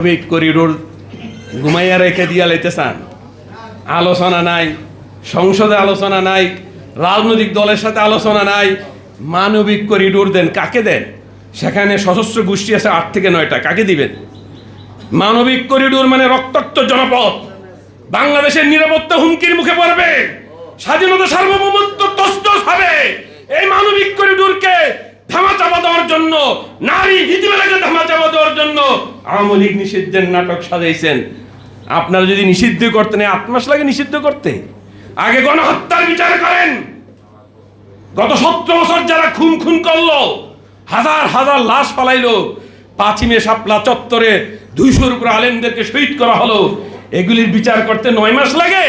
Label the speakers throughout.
Speaker 1: মানবিক করিডোর ঘুমাইয়া রেখে দিয়া লাইতে চান আলোচনা নাই, সংসদে আলোচনা নাই, রাজনৈতিক দলের সাথে আলোচনা নাই, মানবিক করিডোর দেন, কাকে দেন? সেখানে সশস্ত্র গোষ্ঠী আছে আট থেকে নয়টা, কাকে দিবেন? মানবিক করিডোর মানে রক্তাক্ত জনপদ। বাংলাদেশের নিরাপত্তা হুমকির মুখে পড়বে। স্বাধীনতা সার্বভৌমত্ব তস্তস হবে। এই মানবিক করিডোরকে ধামা চাপা দেওয়ার জন্য, নারী নীতিমালাকে ধামা চাপা দেওয়ার জন্য আওয়ামী লীগ নিষিদ্ধের নাটক সাজাইছেন। আপনারা যদি নিষিদ্ধ করতেন আট মাস লাগে নিষিদ্ধ করতে। আগে গণহত্যার বিচার করেন। গত সত্তর বছর যারা খুন খুন করল, হাজার হাজার লাশ পালাইলো পাঁচিমে শাপলা চত্বরে দুইশোর উপর আলেমদেরকে শহীদ করা হলো, এগুলির বিচার করতে নয় মাস লাগে।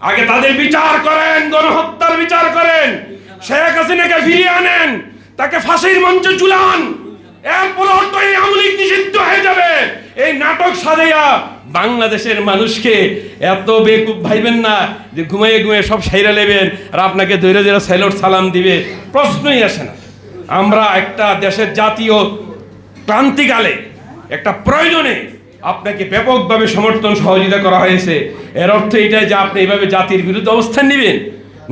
Speaker 1: আগে তাদের বিচার করেন, গণহত্যার বিচার করেন, শেখ হাসিনাকে ফিরিয়ে আনেন তাকে ফাঁসির মঞ্চে ঝুলান। এরপর এই আমলিক নিষিদ্ধ হয়ে যাবে। এই নাটক সাজাইয়া বাংলাদেশের মানুষকে এত বেকুব ভাইবেন না যে ঘুমাইয়ে ঘুমিয়ে সব সাইরা নেবেন আর আপনাকে ধৈর্য ধৈর্য সাইলট সালাম দিবে। প্রশ্নই আসে না। আমরা একটা দেশের জাতীয় ক্রান্তিকালে একটা প্রয়োজনে আপনাকে ব্যাপকভাবে সমর্থন সহযোগিতা করা হয়েছে। এর অর্থ এটাই যে আপনি এইভাবে জাতির বিরুদ্ধে অবস্থান নেবেন।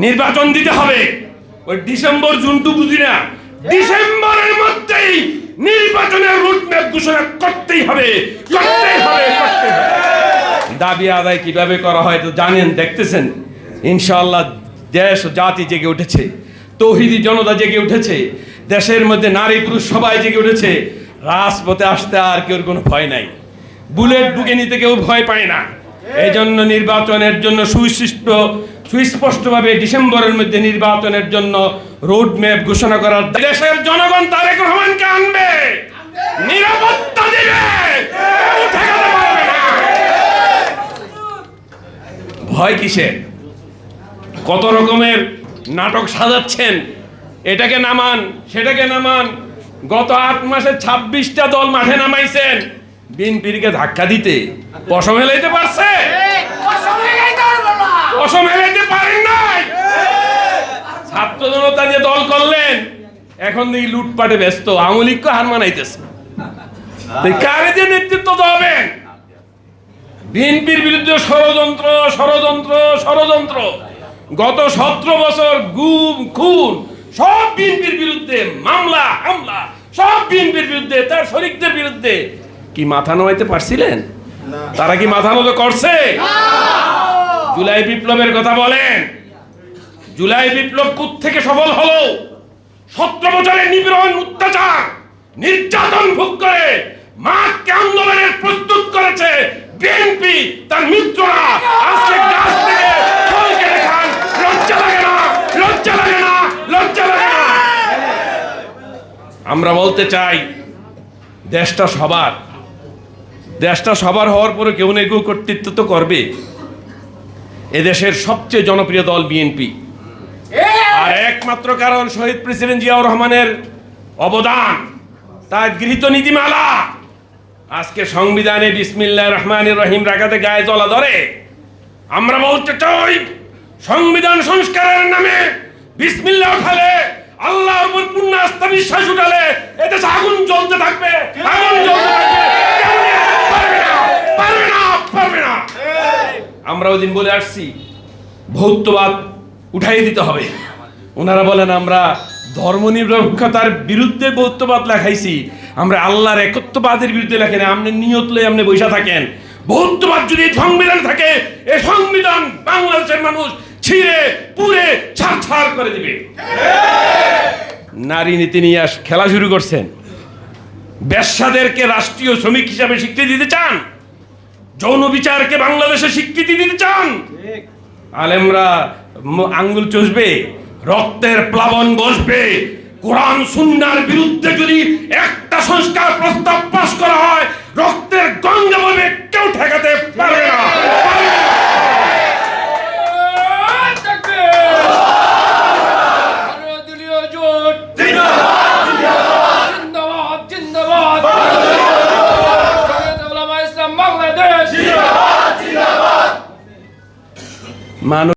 Speaker 1: নির্বাচন দিতে হবে। ওই ডিসেম্বর জুনটু বুঝি না। ডিসেম্বরের মধ্যেই নির্বাচনের রুটম্যাপ ঘোষণা করতেই হবে করতেই হবে দাবি আদায় কীভাবে করা হয় তো জানেন, দেখতেছেন? ইনশাআল্লাহ দেশ জাতি জেগে উঠেছে, তৌহিদি জনতা জেগে উঠেছে, দেশের মধ্যে নারী পুরুষ সবাই জেগে উঠেছে, রাজপথে আসতে আর কেউ কোনো ভয় নাই। বুলেট বুকে নিতে কেউ ভয় পায় না। এই জন্য নির্বাচনের জন্য সুস্পষ্ট, সুস্পষ্টভাবে ডিসেম্বরের মধ্যে নির্বাচনের জন্য রোড ম্যাপ ঘোষণা করার দেশের জনগণ তারেক রহমানকে আনবে। নিরাপত্তা দিবে। ভয় কিসের? কত রকমের নাটক সাজাচ্ছেন। এটাকে নামান, সেটাকে নামান। গত আট মাসে ছাব্বিশটা দল মাঠে নামাইছেন। বিনপিরকে ধাক্কা দিতে, পশম হেলাইতে পারছে? পারেন নাই। ছাত্র জনতা যে দল করলেন এখন দেখি লুটপাটে ব্যস্ত আমলিককে হার মানাইতেছে। কারে যে নেতৃত্ব দেবেন? বিএনপির বিরুদ্ধে ষড়যন্ত্র ষড়যন্ত্র ষড়যন্ত্র। গত সতেরো বছর গুম খুন সব বিএনপির বিরুদ্ধে মামলা হামলা সব বিএনপির বিরুদ্ধে তার শরিকদের বিরুদ্ধে। কি মাথা নোয়াইতে পারছিলেন? তারা কি মাথা নত করছে জুলাই বিপ্লবের কথা বলেন। জুলাই বিপ্লব থেকে সফল হলো? সতেরো বছরের নিপীড়ন, অত্যাচার, নির্যাতন ভোগ করে মাকে আন্দোলনের প্রস্তুত করেছে বিএনপি তার মিত্ররা। আজকে গাছ থেকে খান লজ্জা লাগে না, লজ্জা লাগে না, লজ্জা লাগে না। আমরা বলতে চাই, দেশটা সবার। দেশটা সবার হওয়ার পরে কেউ না কেউ কর্তৃত্ব তো করবে এদেশের সবচেয়ে জনপ্রিয় দল বিএনপি আর একমাত্র কারণ শহীদ প্রেসিডেন্ট জিয়াউর রহমানের অবদান, তার গৃহীত নীতিমালা। আজকে সংবিধানে বিসমিল্লাহ রহমান রহিম রাখাতে গায়ে জলা ধরে, আমরা বলতে চাই, সংবিধান সংস্কারের নামে বিসমিল্লা উঠালে, আল্লাহর পূর্ণ আস্থা বিশ্বাস উঠালে আগুন জ্বলতে থাকবে, আগুন জ্বলতে থাকবে কেউ পারবে না পারবে না পারবে না আমরা ওই দিন বলে আসছি, ভৌতবাদ উঠাই দিতে হবে। ওনারা বলেন, আমরা ধর্ম ধর্মনিরপেক্ষতার বিরুদ্ধে বৌদ্ধবাদ লেখাইছি। আমরা আল্লাহর একত্ববাদের বিরুদ্ধে লেখেন আপনি নিয়ত লয়ে আপনি বৈশা থাকেন। বৌদ্ধবাদ যদি সংবিধান থাকে, এ সংবিধান বাংলাদেশের মানুষ ছিঁড়ে, পুড়ে ছাড় করে দিবে। নারী নীতি নিয়ে খেলা শুরু করছেন। ব্যবসাদেরকে রাষ্ট্রীয় শ্রমিক হিসাবে স্বীকৃতি দিতে চান? যৌন বিচারকে বাংলাদেশে স্বীকৃতি দিতে চান? আলেমরা আঙ্গুল চষবে রক্তের প্লাবন বসবে। কোরআন সুন্নার বিরুদ্ধে যদি একটা সংস্কার প্রস্তাব পাশ করা হয় রক্তের গঙ্গা বলবে কেউ ঠেকাতে পারে পারবে না। Mano